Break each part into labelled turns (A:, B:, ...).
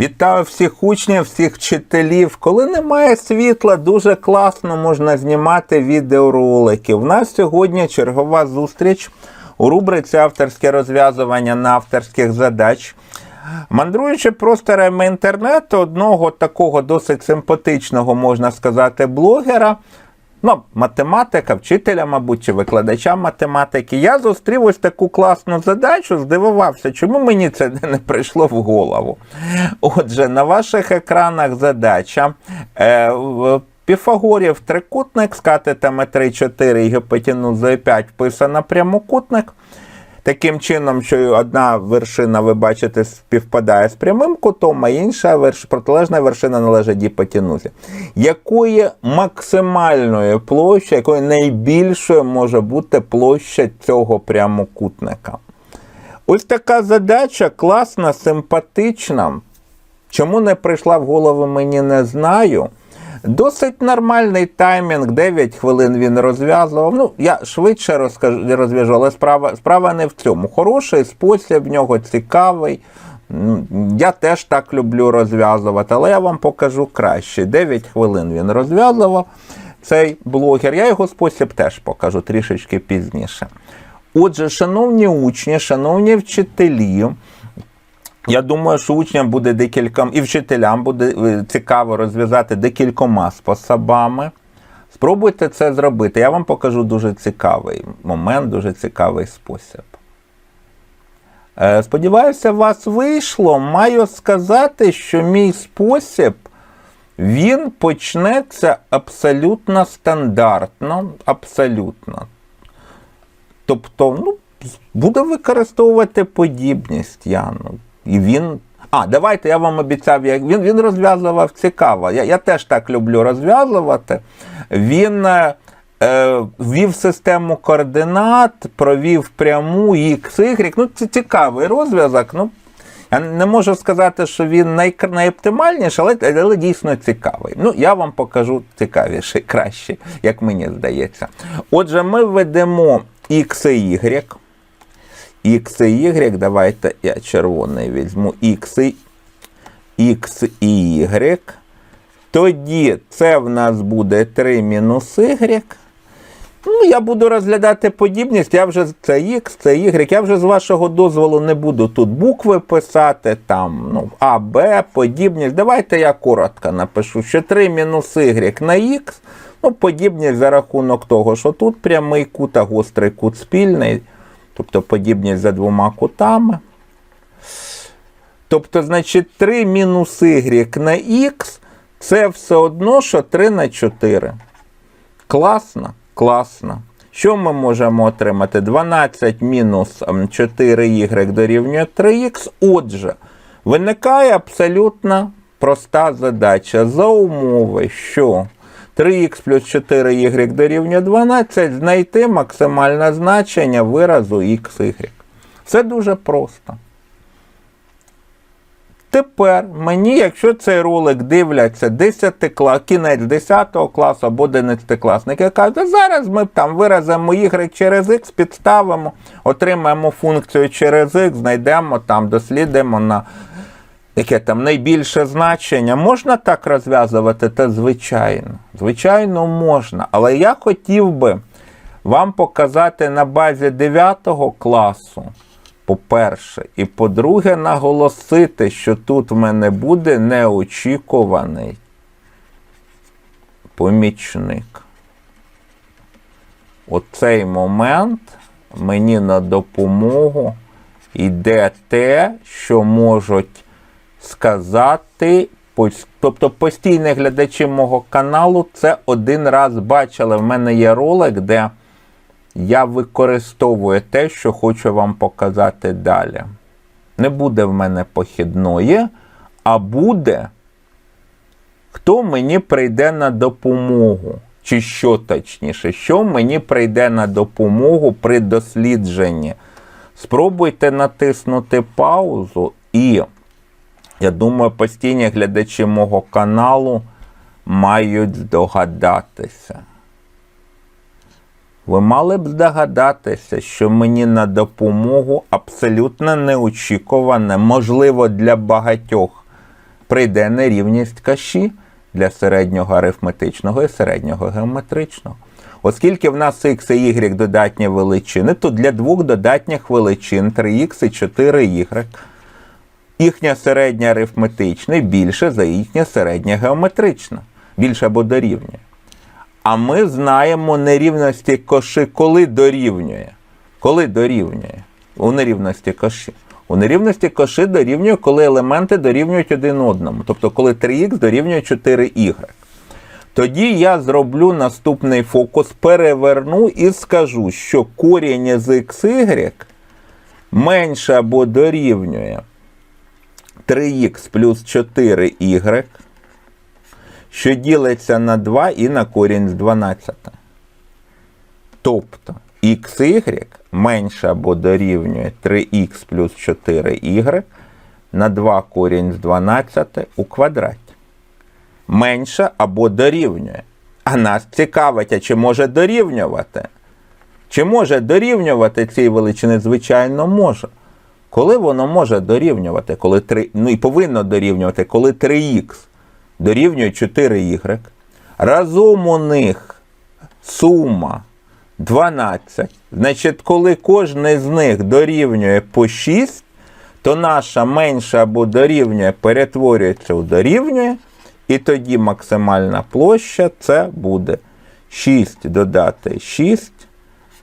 A: Вітаю всіх учнів, всіх вчителів. Коли немає світла, дуже класно можна знімати відеоролики. У нас сьогодні чергова зустріч у рубриці авторське розв'язування на авторських задач. Мандруючи просторами інтернету, одного такого досить симпатичного, можна сказати, блогера, ну, математика, вчителя, мабуть, чи викладача математики, я зустрів ось таку класну задачу, здивувався, чому мені це не прийшло в голову. Отже, на ваших екранах задача. Е, Піфагорів трикутник з катетами 3, 4 і гіпотенузою 5 вписано прямокутник. Таким чином, що одна вершина, ви бачите, співпадає з прямим кутом, а інша верш... протилежна вершина належить гіпотенузі. Якої максимальної площі, якої найбільшою може бути площа цього прямокутника? Ось така задача класна, симпатична. Чому не прийшла в голову, мені не знаю. Досить нормальний таймінг, 9 хвилин він розв'язував. Ну, я швидше розкажу, розв'яжу, але справа, справа не в цьому. Хороший спосіб в нього цікавий. Я теж так люблю розв'язувати, але я вам покажу краще. 9 хвилин він розв'язував цей блогер. Я його спосіб теж покажу трішечки пізніше. Отже, шановні учні, шановні вчителі, я думаю, що учням буде декілька, і вчителям буде е, цікаво розв'язати декількома способами. Спробуйте це зробити. Я вам покажу дуже цікавий момент, дуже цікавий спосіб. Е, Сподіваюся, вас вийшло. Маю сказати, що мій спосіб він почнеться абсолютно стандартно. Абсолютно. Тобто, ну, буде використовувати подібність Яну. І він. А, давайте я вам обіцяв, як він, він розв'язував цікаво. Я, я теж так люблю розв'язувати. Він е, е, ввів систему координат, провів пряму X, Y. Ну, це цікавий розв'язок. Ну, я не можу сказати, що він най, найоптимальніший, але, але дійсно цікавий. Ну, я вам покажу цікавіший, кращий, як мені здається. Отже, ми введемо X і Y. X і Y, давайте я червоний візьму X і, X і Y. Тоді це в нас буде 3 мінус Y. Ну, я буду розглядати подібність, я вже це X, це Y. Я вже з вашого дозволу не буду тут букви писати, там, ну, А, Б, подібність. Давайте я коротко напишу, що 3 мінус Y на X, ну, подібність за рахунок того, що тут прямий кут, а гострий кут спільний, тобто подібність за двома кутами. Тобто, значить, 3 мінус Y на X це все одно, що 3 на 4. Класно, класно. Що ми можемо отримати? 12 мінус 4y дорівнює 3х. Отже, виникає абсолютно проста задача за умови, що 3х плюс 4y дорівнює 12, знайти максимальне значення виразу xy. Все дуже просто. Тепер мені, якщо цей ролик дивляться 10 клас, кінець 10 класу або 11 класники, кажуть, зараз ми там виразимо y через x, підставимо, отримаємо функцію через x, знайдемо там, дослідимо на яке там найбільше значення. Можна так розв'язувати? Та звичайно. Звичайно, можна. Але я хотів би вам показати на базі 9 класу. По-перше, і по-друге, наголосити, що тут в мене буде неочікуваний помічник. Оцей момент мені на допомогу йде те, що можуть сказати. Тобто постійні глядачі мого каналу це один раз бачили. В мене є ролик, де я використовую те, що хочу вам показати далі. Не буде в мене похідної, а буде, хто мені прийде на допомогу. Чи що точніше, що мені прийде на допомогу при дослідженні. Спробуйте натиснути паузу, і я думаю, постійні глядачі мого каналу мають здогадатися. Ви мали б здогадатися, що мені на допомогу абсолютно неочікуване, можливо, для багатьох прийде нерівність каші для середнього арифметичного і середнього геометричного. Оскільки в нас x і y додатні величини, то для двох додатніх величин 3х і 4y їхня середня арифметична більше за їхнє середнє геометричне, більше або дорівнює. А ми знаємо нерівності коши, коли дорівнює. Коли дорівнює у нерівності коші. У нерівності коши дорівнює, коли елементи дорівнюють один одному. Тобто, коли 3х дорівнює 4y. Тоді я зроблю наступний фокус, переверну і скажу, що корінь з xy менше або дорівнює 3х плюс 4y, що ділиться на 2 і на корінь з 12. Тобто xy менше або дорівнює 3х плюс 4y на 2 корінь з 12 у квадраті. Менше або дорівнює. А нас цікавить, а чи може дорівнювати? Чи може дорівнювати цій величини? Звичайно, може. Коли воно може дорівнювати, коли 3, ну і повинно дорівнювати, коли 3х дорівнює 4y, разом у них сума 12. Значить, коли кожен з них дорівнює по 6, то наша менша або дорівнює перетворюється у дорівнює, і тоді максимальна площа це буде 6 додати 6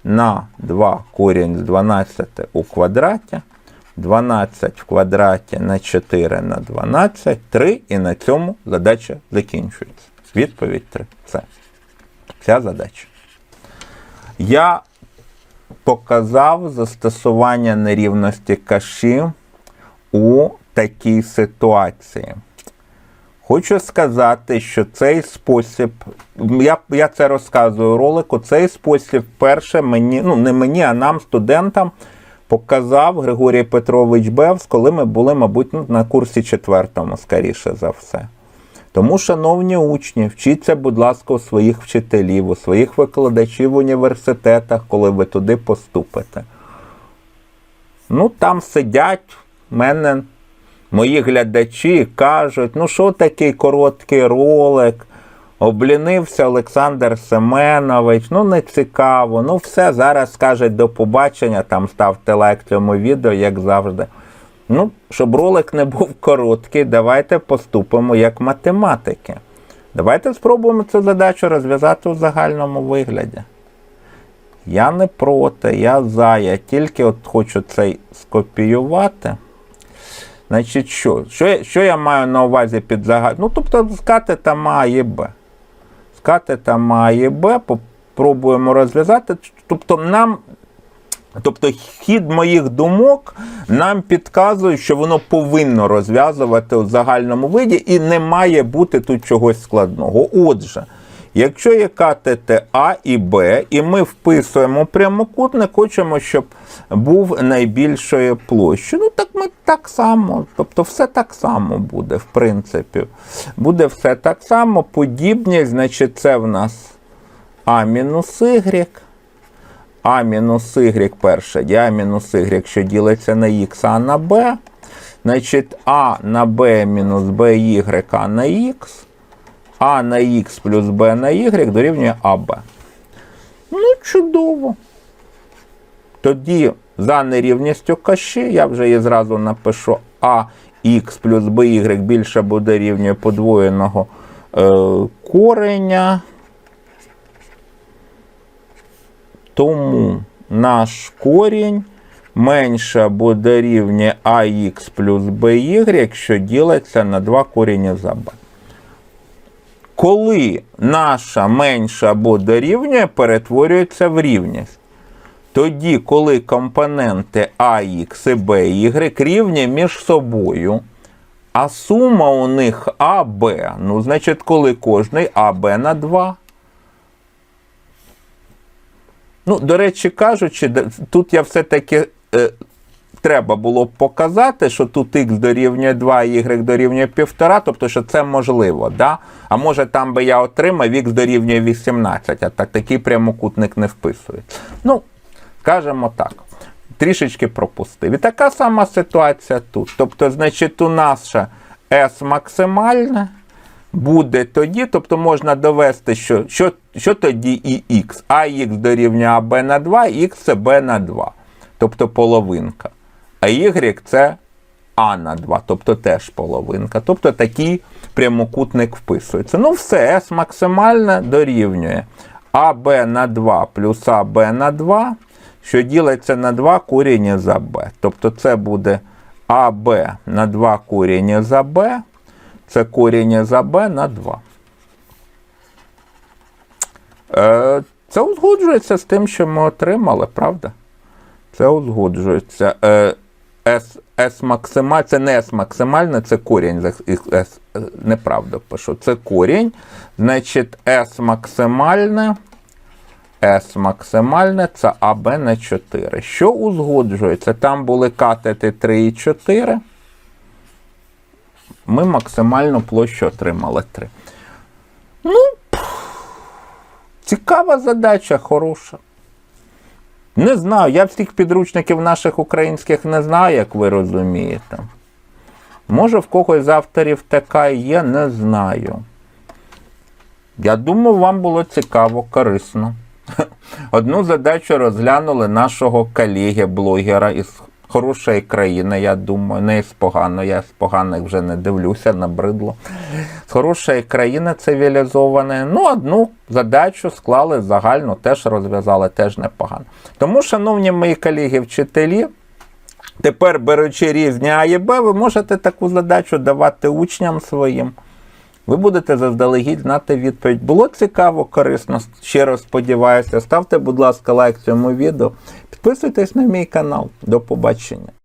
A: на 2 корінь з 12 у квадраті. 12 в квадраті на 4 на 12, 3, і на цьому задача закінчується. Відповідь 3. Це ця задача. Я показав застосування нерівності каші у такій ситуації. Хочу сказати, що цей спосіб, я я це розказую у ролику, цей спосіб перше мені, ну не мені, а нам, студентам, показав Григорій Петрович Бевс, коли ми були, мабуть, ну, на курсі четвертому, скоріше за все. Тому, шановні учні, вчіться, будь ласка, у своїх вчителів, у своїх викладачів в університетах, коли ви туди поступите. Ну, там сидять в мене мої глядачі кажуть, ну що такий короткий ролик, облінився Олександр Семенович, ну не цікаво, ну все, зараз скажуть до побачення, там ставте лайк цьому відео, як завжди. Ну, щоб ролик не був короткий, давайте поступимо як математики. Давайте спробуємо цю задачу розв'язати у загальному вигляді. Я не проти, я за, я тільки от хочу цей скопіювати. Значить, що? Що, що я маю на увазі під загальним? Ну, тобто, з катетом А і Б. З катетом А і Б попробуємо розв'язати. Тобто, нам Тобто хід моїх думок нам підказує, що воно повинно розв'язувати у загальному виді і не має бути тут чогось складного. Отже, якщо є катети А і Б, і ми вписуємо прямокутник, хочемо, щоб був найбільшою площею. Ну так ми так само, тобто все так само буде, в принципі. Буде все так само, подібність, значить, це в нас А мінус Y. А мінус y перше, а мінус y, що ділиться на х, а на b. Значить, а на b мінус by, а на х. А на х плюс b на y дорівнює АБ. Ну, чудово. Тоді за нерівністю каші, я вже її зразу напишу АХ плюс by більше буде дорівнює подвоєного е, кореня. Тому наш корінь менше або дорівнює АХ плюс БY, що ділиться на 2 коріння за Б. Коли наша менша або дорівнює, перетворюється в рівність. Тоді, коли компоненти АХ і BY рівні між собою, а сума у них АБ, ну, значить, коли кожний АБ на 2. Ну, до речі кажучи, тут я все-таки е, треба було б показати, що тут х дорівнює 2, а y дорівнює 1,5, тобто, що це можливо. Да? А може там би я отримав х дорівнює 18, а так такий прямокутник не вписується. Ну, скажімо так. Трішечки пропустив. І така сама ситуація тут. Тобто, значить, у нас ще S максимальне буде тоді, тобто можна довести, що, що, що тоді і х. АХ дорівнює АБ на 2, х це Б на 2, тобто половинка. А y це А на 2, тобто теж половинка. Тобто такий прямокутник вписується. Ну все, S максимальне дорівнює АБ на 2 плюс АБ на 2, що ділиться на 2 коріння за Б. Тобто це буде АБ на 2 коріння за Б. Це коріння за b на 2. Е, це узгоджується з тим, що ми отримали, правда? Це узгоджується. Е, S, S максималь, це не S максимальне, це корінь. S, е, неправда пишу. Це корінь. Значить, S максимальне. S максимальне це АБ на 4. Що узгоджується? Там були катети 3 і 4 ми максимальну площу отримали 3. Ну, цікава задача, хороша. Не знаю, я всіх підручників наших українських не знаю, як ви розумієте. Може, в когось з авторів така є, не знаю. Я думаю, вам було цікаво, корисно. Одну задачу розглянули нашого колеги-блогера із хорошої країни, я думаю, не з поганої, я з поганих вже не дивлюся, набридло. З хорошої країни цивілізованої. Ну, одну задачу склали загально, теж розв'язали, теж непогано. Тому, шановні мої колеги-вчителі, тепер беручи різні А і Б, ви можете таку задачу давати учням своїм. Ви будете заздалегідь знати відповідь. Було цікаво, корисно. Щиро сподіваюся. Ставте, будь ласка, лайк цьому відео. Підписуйтесь на мій канал. До побачення.